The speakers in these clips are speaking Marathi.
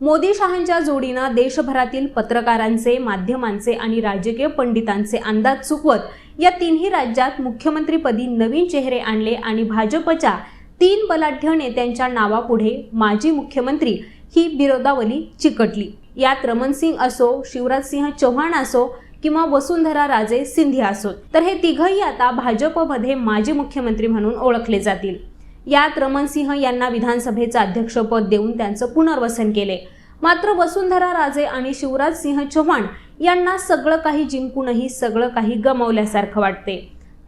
मोदी शहांच्या जोडीनं देशभरातील पत्रकारांचे माध्यमांचे आणि राजकीय पंडितांचे अंदाज चुकवत या तिन्ही राज्यात मुख्यमंत्रीपदी नवीन चेहरे आणले आणि भाजपच्या तीन बलाढ्य नेत्यांच्या नावापुढे माजी मुख्यमंत्री ही बिरोदावली चिकटली. यात रमणसिंग असो शिवराजसिंह चौहान असो किंवा वसुंधरा राजे सिंधिया असोत. तर हे तिघही आता भाजपमध्ये माजी मुख्यमंत्री म्हणून ओळखले जातील. यात रमणसिंह यांना विधानसभेचं अध्यक्षपद देऊन त्यांचं पुनर्वसन केले. मात्र वसुंधरा राजे आणि शिवराज सिंह चव्हाण यांना सगळं काही जिंकूनही सगळं काही गमावल्यासारखं वाटते.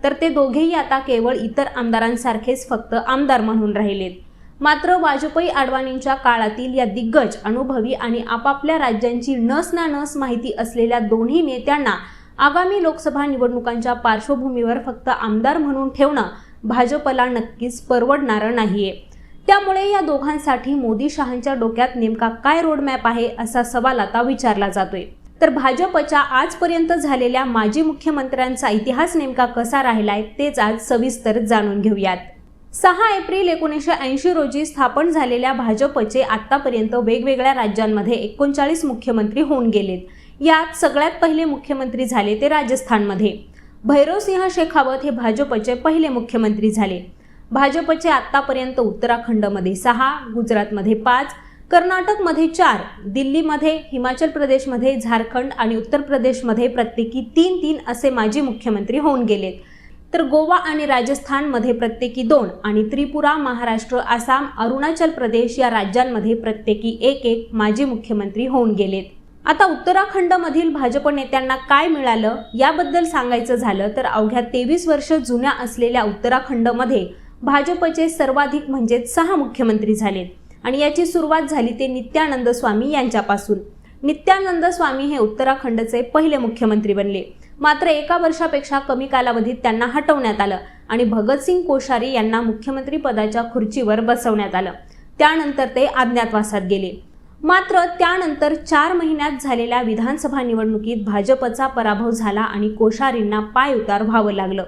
तर ते दोघेही आता केवळ इतर आमदारांसारखेच फक्त आमदार म्हणून राहिलेत. मात्र वाजपेयी आडवाणींच्या काळातील या दिग्गज अनुभवी आणि आपापल्या राज्यांची नस ना नस माहिती असलेल्या दोन्ही नेत्यांना आगामी लोकसभा निवडणुकांच्या पार्श्वभूमीवर फक्त आमदार म्हणून ठेवणं भाजपला नक्कीच परवडणारं नाहीये. त्यामुळे या दोघांसाठी मोदी शहांच्या डोक्यात नेमका काय रोडमॅप आहे असा सवाल आता विचारला जातोय. तर भाजपच्या आजपर्यंत झालेल्या माजी मुख्यमंत्र्यांचा इतिहास नेमका कसा राहिलाय तेच आज सविस्तर जाणून घेऊयात. सहा एप्रिल एकोणीसशे ऐंशी रोजी स्थापन झालेल्या भाजपचे आतापर्यंत वेगवेगळ्या राज्यांमध्ये एकोणचाळीस मुख्यमंत्री होऊन गेलेत. यात सगळ्यात पहिले मुख्यमंत्री झाले ते राजस्थानमध्ये. भैरवसिंह शेखावत हे भाजपचे पहिले मुख्यमंत्री झाले. भाजपचे आत्तापर्यंत उत्तराखंडमध्ये सहा गुजरातमध्ये पाच कर्नाटकमध्ये चार दिल्लीमध्ये हिमाचल प्रदेशमध्ये झारखंड आणि उत्तर प्रदेशमध्ये प्रत्येकी तीन तीन असे माजी मुख्यमंत्री होऊन गेलेत. तर गोवा आणि राजस्थानमध्ये प्रत्येकी दोन आणि त्रिपुरा महाराष्ट्र आसाम अरुणाचल प्रदेश या राज्यांमध्ये प्रत्येकी एक एक माजी मुख्यमंत्री होऊन गेलेत. आता उत्तराखंडमधील भाजप नेत्यांना काय मिळालं याबद्दल सांगायचं झालं तर अवघ्या तेवीस वर्ष जुन्या असलेल्या उत्तराखंडमध्ये भाजपचे सर्वाधिक म्हणजे सहा मुख्यमंत्री झालेत. आणि याची सुरुवात झाली ते नित्यानंद स्वामी यांच्यापासून. नित्यानंद स्वामी हे उत्तराखंडचे पहिले मुख्यमंत्री बनले. मात्र एका वर्षापेक्षा कमी कालावधीत त्यांना हटवण्यात आलं आणि भगतसिंग कोश्यारी यांना मुख्यमंत्री पदाच्या खुर्चीवर बसवण्यात आलं. त्यानंतर ते अज्ञातवासात गेले. मात्र त्यानंतर चार महिन्यात झालेल्या विधानसभा निवडणुकीत भाजपचा पराभव झाला आणि कोश्यारींना पायउतार व्हावं लागलं.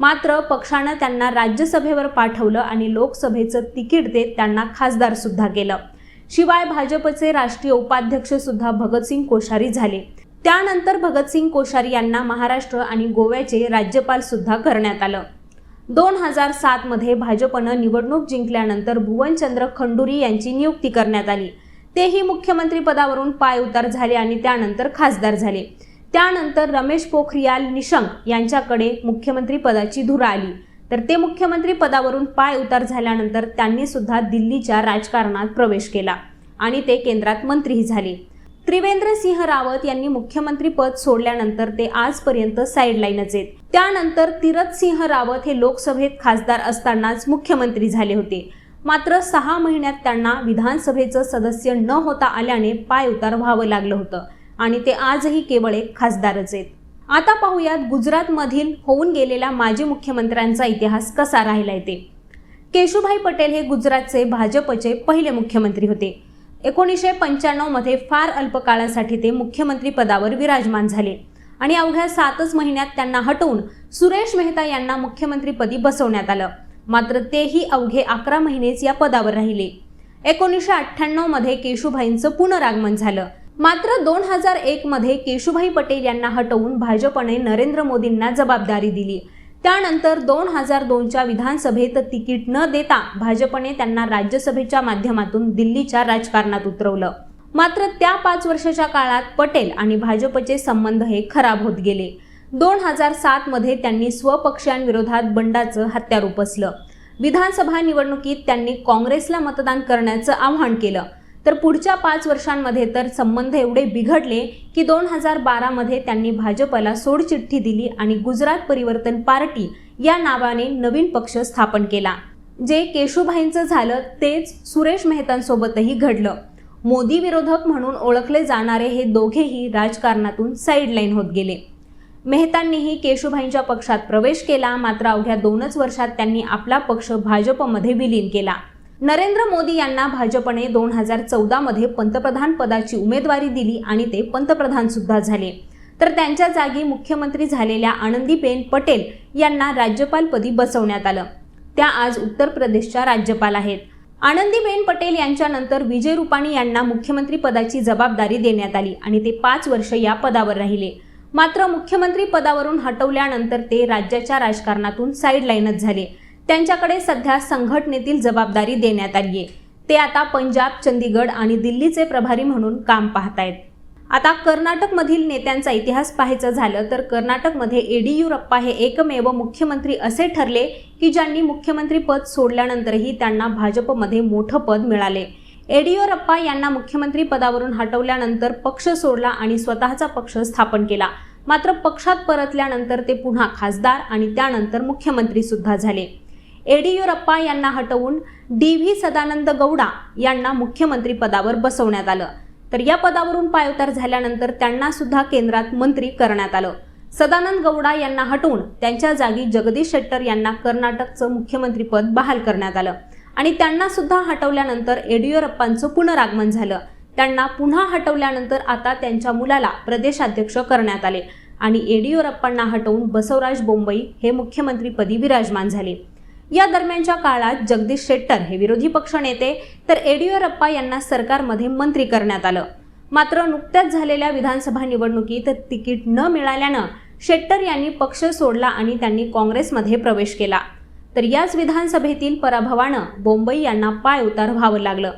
मात्र पक्षानं त्यांना राज्यसभेवर पाठवलं आणि लोकसभेचं तिकीट देत त्यांना खासदार सुद्धा केलं. शिवाय भाजपचे राष्ट्रीय उपाध्यक्ष सुद्धा भगतसिंग कोश्यारी झाले. त्यानंतर भगतसिंग कोश्यारी यांना महाराष्ट्र आणि गोव्याचे राज्यपाल सुद्धा करण्यात आलं. दोन हजार सातमध्ये भाजपनं निवडणूक जिंकल्यानंतर भुवनचंद्र खंडुरी यांची नियुक्ती करण्यात आली. तेही मुख्यमंत्री पदावरून पायउतार झाले आणि त्यानंतर खासदार झाले. त्यानंतर रमेश पोखरियाल निशंक यांच्याकडे मुख्यमंत्री पदाची धुरा आली. तर ते मुख्यमंत्री पदावरून पाय उतार झाल्यानंतर त्यांनी सुद्धा दिल्लीच्या राजकारणात प्रवेश केला आणि ते केंद्रात मंत्रीही झाले. त्रिवेंद्र सिंह रावत यांनी मुख्यमंत्री पद सोडल्यानंतर ते आजपर्यंत साईडलाईनच आहेत. त्यानंतर तीरथ सिंह रावत हे लोकसभेत खासदार असतानाच मुख्यमंत्री झाले होते. मात्र सहा महिन्यात त्यांना विधानसभेचं सदस्य न होता आल्याने पाय उतार व्हावं लागलं होतं आणि ते आजही केवळ एक खासदारच आहेत. आता पाहूयात गुजरातमधील होऊन गेलेल्या माजी मुख्यमंत्र्यांचा इतिहास कसा राहिलाय ते. केशुभाई पटेल हे गुजरातचे भाजपचे पहिले मुख्यमंत्री होते. एकोणीसशे पंच्याण्णवमध्ये फार अल्प काळासाठी ते मुख्यमंत्री पदावर विराजमान झाले आणि अवघ्या सातच महिन्यात त्यांना हटवून सुरेश मेहता यांना मुख्यमंत्रीपदी बसवण्यात आलं. मात्र तेही अवघे अकरा महिनेच या पदावर राहिले. एकोणीसशे अठ्ठ्याण्णवमध्ये केशुभाईंचं पुनरागमन झालं. मात्र दोन हजार एकमध्ये केशुभाई पटेल यांना हटवून भाजपने नरेंद्र मोदींना जबाबदारी दिली. त्यानंतर दोन हजार दोनच्या विधानसभेत तिकीट न देता भाजपने त्यांना राज्यसभेच्या माध्यमातून दिल्लीच्या राजकारणात उतरवलं. मात्र त्या पाच वर्षाच्या काळात पटेल आणि भाजपचे संबंध हे खराब होत गेले. दोन हजार सातमध्ये त्यांनी स्वपक्षांविरोधात बंडाचं हत्यार उपसलं विधानसभा निवडणुकीत त्यांनी काँग्रेसला मतदान करण्याचं आवाहन केलं. तर पुढच्या पाच वर्षांमध्ये तर संबंध एवढे बिघडले की दोन हजार बारामध्ये त्यांनी भाजपला सोडचिठ्ठी दिली आणि गुजरात परिवर्तन पार्टी या नावाने नवीन पक्ष स्थापन केला. जे केशुभाईंचं झालं तेच सुरेश मेहतांसोबतही घडलं. मोदी विरोधक म्हणून ओळखले जाणारे हे दोघेही राजकारणातून साईडलाईन होत गेले. मेहतांनीही केशुभाईंच्या पक्षात प्रवेश केला. मात्र अवघ्या दोनच वर्षात त्यांनी आपला पक्ष भाजपमध्ये विलीन केला. नरेंद्र मोदी यांना भाजपने दोन हजार चौदामध्ये पंतप्रधान पदाची उमेदवारी दिली आणि ते पंतप्रधान सुद्धा झाले. तर त्यांच्या जागी मुख्यमंत्री झालेल्या आनंदीबेन पटेल यांना राज्यपालपदी बसवण्यात आलं. त्या आज उत्तर प्रदेशच्या राज्यपाल आहेत. आनंदीबेन पटेल यांच्यानंतर विजय रुपाणी यांना मुख्यमंत्री पदाची जबाबदारी देण्यात आली आणि ते पाच वर्ष या पदावर राहिले. मात्र मुख्यमंत्री पदावरून हटवल्यानंतर ते राज्याच्या राजकारणातून साईडलाईनच झाले. त्यांच्याकडे सध्या संघटनेतील जबाबदारी देण्यात आली आहे ते आता पंजाब चंदीगड आणि दिल्लीचे प्रभारी म्हणून काम पाहतायत. आता कर्नाटकमधील नेत्यांचा इतिहास पाहायचं झालं तर कर्नाटकमध्ये येडियुरप्पा हे एकमेव मुख्यमंत्री असे ठरले की ज्यांनी मुख्यमंत्री पद सोडल्यानंतरही त्यांना भाजपमध्ये मोठं पद मिळाले. येडियुरप्पा यांना मुख्यमंत्री पदावरून हटवल्यानंतर पक्ष सोडला आणि स्वतःचा पक्ष स्थापन केला. मात्र पक्षात परतल्यानंतर ते पुन्हा खासदार आणि त्यानंतर मुख्यमंत्री सुद्धा झाले. येडियुरप्पा यांना हटवून डी व्ही सदानंद गौडा यांना मुख्यमंत्री पदावर बसवण्यात आलं. तर या पदावरून पायउतार झाल्यानंतर त्यांना सुद्धा केंद्रात मंत्री करण्यात आलं. सदानंद गौडा यांना हटवून त्यांच्या जागी जगदीश शेट्टर यांना कर्नाटकचं मुख्यमंत्रीपद बहाल करण्यात आलं. आणि त्यांना सुद्धा हटवल्यानंतर येडियुरप्पांचं पुनरागमन झालं. त्यांना पुन्हा हटवल्यानंतर आता त्यांच्या मुलाला प्रदेशाध्यक्ष करण्यात आले आणि येडियुरप्पांना हटवून बसवराज बोंबई हे मुख्यमंत्रीपदी विराजमान झाले. या दरम्यानच्या काळात जगदीश शेट्टर हे विरोधी पक्ष नेते तर येडियुरप्पा यांना सरकारमध्ये मंत्री करण्यात आलं. मात्र नुकत्याच झालेल्या विधानसभा निवडणुकीत तिकीट न मिळाल्यानं शेट्टर यांनी पक्ष सोडला आणि त्यांनी काँग्रेसमध्ये प्रवेश केला. तर याच विधानसभेतील पराभवानं बोंबई यांना पाय उतार व्हावं लागलं.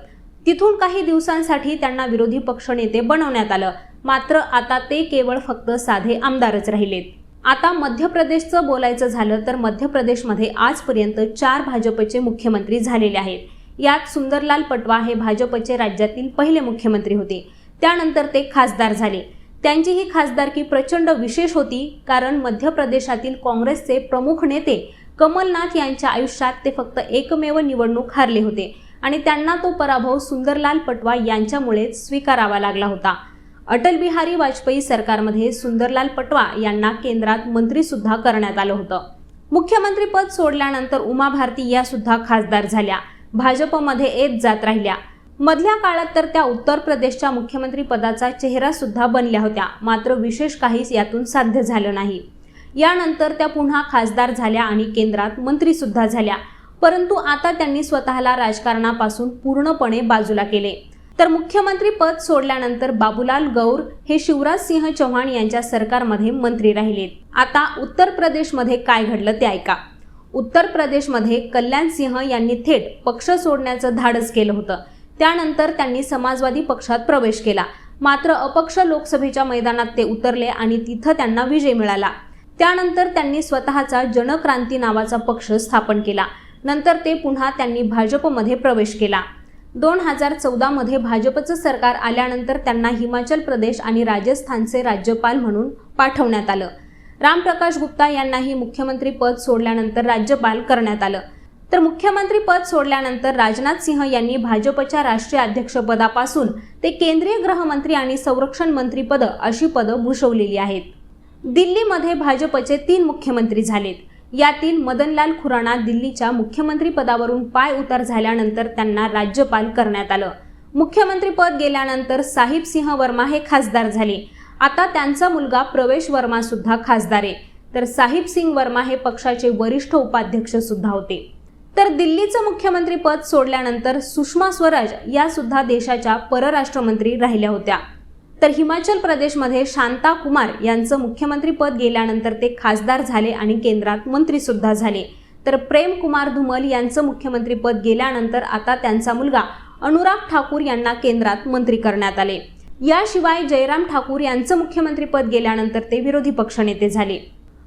तिथून काही दिवसांसाठी त्यांना विरोधी पक्षनेते बनवण्यात आलं. मात्र आता ते केवळ फक्त साधे आमदारच राहिलेत. आता मध्य प्रदेशचं बोलायचं झालं तर मध्य प्रदेशमध्ये आजपर्यंत चार भाजपचे मुख्यमंत्री झालेले आहेत. यात सुंदरलाल पटवा हे भाजपचे राज्यातील पहिले मुख्यमंत्री होते. त्यानंतर ते खासदार झाले. त्यांची ही खासदारकी प्रचंड विशेष होती कारण मध्य प्रदेशातील काँग्रेसचे प्रमुख नेते कमलनाथ यांच्या आयुष्यात ते फक्त एकमेव निवडणूक हारले होते. आणि त्यांना तो पराभव सुंदरलाल पटवा यांच्यामुळेच स्वीकारावा लागला होता. अटल बिहारी वाजपेयी सरकारमध्ये सुंदरलाल पटवा यांना केंद्रात मंत्रीसुद्धा करण्यात आलं होतं. मुख्यमंत्रीपद सोडल्यानंतर उमा भारती या सुद्धा खासदार झाल्या. भाजपमध्ये येत जात राहिल्या. मधल्या काळात तर त्या उत्तर प्रदेशच्या मुख्यमंत्री पदाचा चेहरा सुद्धा बनल्या होत्या. मात्र विशेष काहीच यातून साध्य झालं नाही. यानंतर त्या पुन्हा खासदार झाल्या आणि केंद्रात मंत्री सुद्धा झाल्या. परंतु आता त्यांनी स्वतःला राजकारणापासून पूर्णपणे बाजूला केले. तर मुख्यमंत्री पद सोडल्यानंतर बाबूलाल गौर हे शिवराज सिंह चौहान यांच्या सरकारमध्ये मंत्री राहिलेत. आता उत्तर प्रदेशमध्ये काय घडलं ते ऐका. उत्तर प्रदेशमध्ये कल्याण सिंह यांनी थेट पक्ष सोडण्याचं धाडस केलं होतं. त्यानंतर त्यांनी समाजवादी पक्षात प्रवेश केला. मात्र अपक्ष लोकसभेच्या मैदानात ते उतरले आणि तिथं त्यांना विजय मिळाला. त्यानंतर त्यांनी स्वतःचा जनक्रांती नावाचा पक्ष स्थापन केला. नंतर ते पुन्हा त्यांनी भाजपमध्ये प्रवेश केला. दोन हजार चौदामध्ये भाजपचं सरकार आल्यानंतर त्यांना हिमाचल प्रदेश आणि राजस्थानचे राज्यपाल म्हणून पाठवण्यात आलं. रामप्रकाश गुप्ता यांनाही मुख्यमंत्री पद सोडल्यानंतर राज्यपाल करण्यात आलं. तर मुख्यमंत्री पद सोडल्यानंतर राजनाथ सिंह यांनी भाजपच्या राष्ट्रीय अध्यक्षपदापासून ते केंद्रीय गृहमंत्री आणि संरक्षण मंत्री पद अशी पदं भूषवलेली आहेत. दिल्लीमध्ये भाजपचे तीन मुख्यमंत्री झालेत. यातील मदनलाल खुराना दिल्लीच्या मुख्यमंत्री पदावरून पाय उतार झाल्यानंतर त्यांना राज्यपाल करण्यात आलं. मुख्यमंत्रीपद गेल्यानंतर साहिब सिंह वर्मा हे खासदार झाले. आता त्यांचा मुलगा प्रवेश वर्मा सुद्धा खासदार आहे. तर साहिब सिंग वर्मा हे पक्षाचे वरिष्ठ उपाध्यक्ष सुद्धा होते. तर दिल्लीचं मुख्यमंत्री पद सोडल्यानंतर सुषमा स्वराज या सुद्धा देशाच्या परराष्ट्रमंत्री राहिल्या होत्या. तर हिमाचल प्रदेशमध्ये शांता कुमार यांचं मुख्यमंत्री पद गेल्यानंतर ते खासदार झाले आणि केंद्रात मंत्री सुद्धा झाले. तर प्रेम कुमार धुमल यांचं मुख्यमंत्री पद गेल्यानंतर आता त्यांचा मुलगा अनुराग ठाकूर यांना केंद्रात मंत्री करण्यात आले. याशिवाय जयराम ठाकूर यांचं मुख्यमंत्रीपद गेल्यानंतर ते विरोधी पक्षनेते झाले.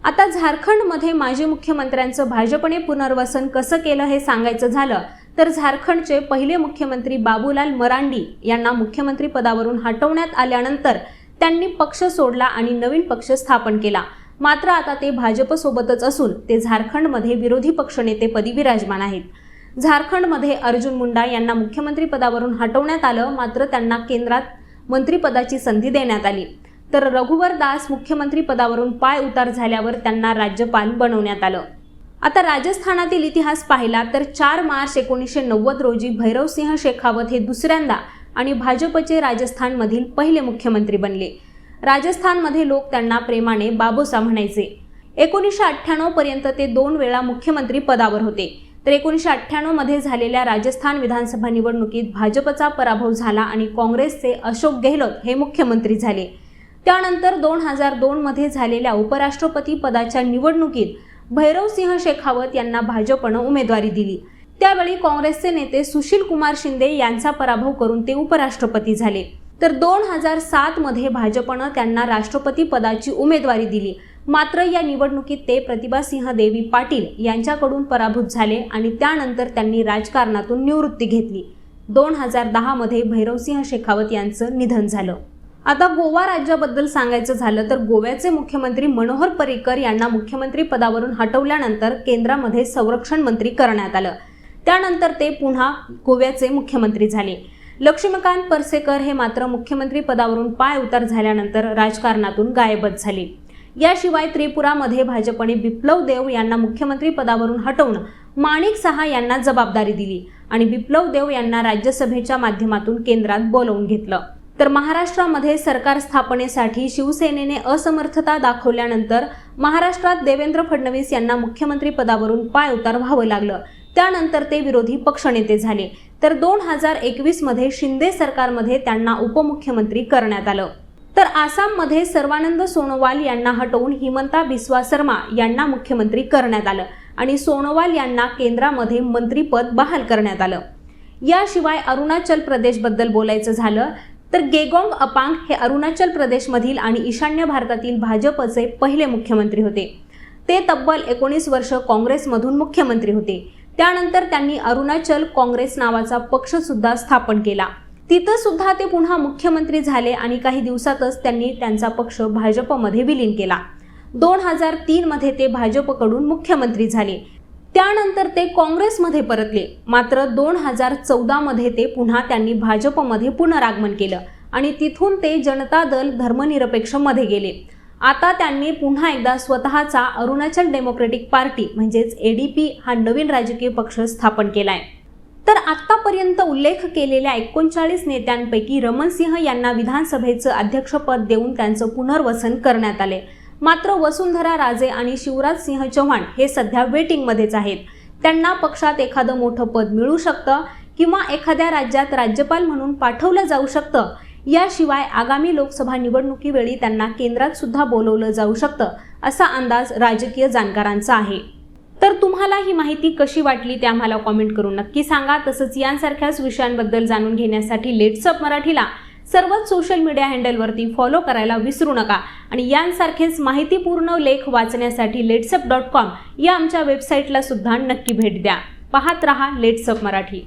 आता झारखंडमध्ये माजी मुख्यमंत्र्यांचं भाजपने पुनर्वसन कसं केलं हे सांगायचं झालं तर झारखंडचे पहिले मुख्यमंत्री बाबूलाल मरांडी यांना मुख्यमंत्री पदावरून हटवण्यात आल्यानंतर त्यांनी पक्ष सोडला आणि नवीन पक्ष स्थापन केला. मात्र आता ते भाजपसोबतच असून ते झारखंडमध्ये विरोधी पक्षनेतेपदी विराजमान आहेत. झारखंडमध्ये अर्जुन मुंडा यांना मुख्यमंत्री पदावरून हटवण्यात आलं मात्र त्यांना केंद्रात मंत्रिपदाची संधी देण्यात आली. तर रघुवर दास मुख्यमंत्री पदावरून पाय उतार झाल्यावर त्यांना राज्यपाल बनवण्यात आलं. आता राजस्थानातील इतिहास पाहिला तर चार मार्च एकोणीसशे नव्वद रोजी भैरवसिंह शेखावत हे दुसऱ्यांदा आणि भाजपचे राजस्थानमधील पहिले मुख्यमंत्री बनले. राजस्थानमध्ये लोक त्यांना प्रेमाने बाबोसा म्हणायचे. एकोणीसशे अठ्ठ्याण्णव पर्यंत ते दोन वेळा मुख्यमंत्री पदावर होते. तर एकोणीसशे अठ्ठ्याण्णवमध्ये झालेल्या राजस्थान विधानसभा निवडणुकीत भाजपचा पराभव झाला आणि काँग्रेसचे अशोक गेहलोत हे मुख्यमंत्री झाले. त्यानंतर दोन हजार दोन मध्ये झालेल्या उपराष्ट्रपती पदाच्या निवडणुकीत भैरवसिंह शेखावत यांना भाजपनं उमेदवारी दिली. त्यावेळी काँग्रेसचे नेते सुशील कुमार शिंदे यांचा पराभव करून ते उपराष्ट्रपती झाले. तर दोन हजार सात मध्ये भाजपनं त्यांना राष्ट्रपती पदाची उमेदवारी दिली. मात्र या निवडणुकीत ते प्रतिभासिंह देवी पाटील यांच्याकडून पराभूत झाले आणि त्यानंतर त्यांनी राजकारणातून निवृत्ती घेतली. दोन हजार दहामध्ये भैरवसिंह शेखावत यांचं निधन झालं. आता गोवा राज्याबद्दल सांगायचं झालं तर गोव्याचे मुख्यमंत्री मनोहर पर्रिकर यांना मुख्यमंत्री पदावरून हटवल्यानंतर केंद्रामध्ये संरक्षण मंत्री करण्यात आलं. त्यानंतर ते पुन्हा गोव्याचे मुख्यमंत्री झाले. लक्ष्मीकांत परसेकर हे मात्र मुख्यमंत्री पदावरून पाय उतार झाल्यानंतर राजकारणातून गायबच झाले. याशिवाय त्रिपुरामध्ये भाजपने बिप्लव देव यांना मुख्यमंत्री पदावरून हटवून माणिक सहा यांना जबाबदारी दिली आणि बिप्लव देव यांना राज्यसभेच्या माध्यमातून केंद्रात बोलवून घेतलं. तर महाराष्ट्रामध्ये सरकार स्थापनेसाठी शिवसेनेने असमर्थता दाखवल्यानंतर महाराष्ट्रात देवेंद्र फडणवीस यांना मुख्यमंत्री पदावरून पाय उतार व्हावं लागलं. त्यानंतर ते विरोधी पक्षनेते झाले. तर दोन हजार एकवीसमध्ये शिंदे सरकारमध्ये त्यांना उपमुख्यमंत्री करण्यात आलं. तर आसाममध्ये सर्वानंद सोनोवाल यांना हटवून हिमंता बिस्वा शर्मा यांना मुख्यमंत्री करण्यात आलं आणि सोनोवाल यांना केंद्रामध्ये मंत्रीपद बहाल करण्यात आलं. याशिवाय अरुणाचल प्रदेशबद्दल बोलायचं झालं तर गेगोंग अपांग हे अरुणाचल प्रदेशमधील आणि ईशान्य भारतातील भाजपचे पहिले मुख्यमंत्री होते. ते तब्बल एकोणीस वर्ष काँग्रेसमधून मुख्यमंत्री होते. त्यानंतर त्यांनी अरुणाचल काँग्रेस नावाचा पक्षसुद्धा स्थापन केला. तिथं सुद्धा ते पुन्हा मुख्यमंत्री झाले आणि काही दिवसातच त्यांनी त्यांचा पक्ष भाजपमध्ये विलीन केला. दोन हजार तीनमध्ये ते भाजपकडून मुख्यमंत्री झाले. त्यानंतर ते काँग्रेसमध्ये परतले. मात्र दोन हजार चौदामध्ये ते पुन्हा त्यांनी भाजपमध्ये पुनरागमन केलं आणि तिथून ते जनता दल धर्मनिरपेक्षमध्ये गेले. आता त्यांनी पुन्हा एकदा स्वतःचा अरुणाचल डेमोक्रेटिक पार्टी म्हणजेच एडीपी हा नवीन राजकीय पक्ष स्थापन केलाय. तर आतापर्यंत उल्लेख केलेल्या एकोणचाळीस नेत्यांपैकी रमण सिंह यांना विधानसभेचं अध्यक्षपद देऊन त्यांचं पुनर्वसन करण्यात आले मात्र वसुंधरा राजे आणि शिवराज सिंह चव्हाण हे सध्या वेटिंगमध्येच आहेत. त्यांना पक्षात एखादं मोठं पद मिळू शकतं किंवा एखाद्या राज्यात राज्यपाल म्हणून पाठवलं जाऊ शकतं. याशिवाय आगामी लोकसभा निवडणुकीवेळी त्यांना केंद्रात सुद्धा बोलवलं जाऊ शकतं असा अंदाज राजकीय जाणकारांचा आहे. तर तुम्हाला ही माहिती कशी वाटली ते आम्हाला कॉमेंट करून नक्की सांगा. तसंच यांसारख्याच विषयांबद्दल जाणून घेण्यासाठी लेट्सअप मराठीला सर्वच सोशल मीडिया हँडलवरती फॉलो करायला विसरू नका. आणि यांसारखेच माहितीपूर्ण लेख वाचण्यासाठी लेट्सअप डॉट कॉम या आमच्या वेबसाईटला सुद्धा नक्की भेट द्या. पाहत रहा लेट्सअप मराठी.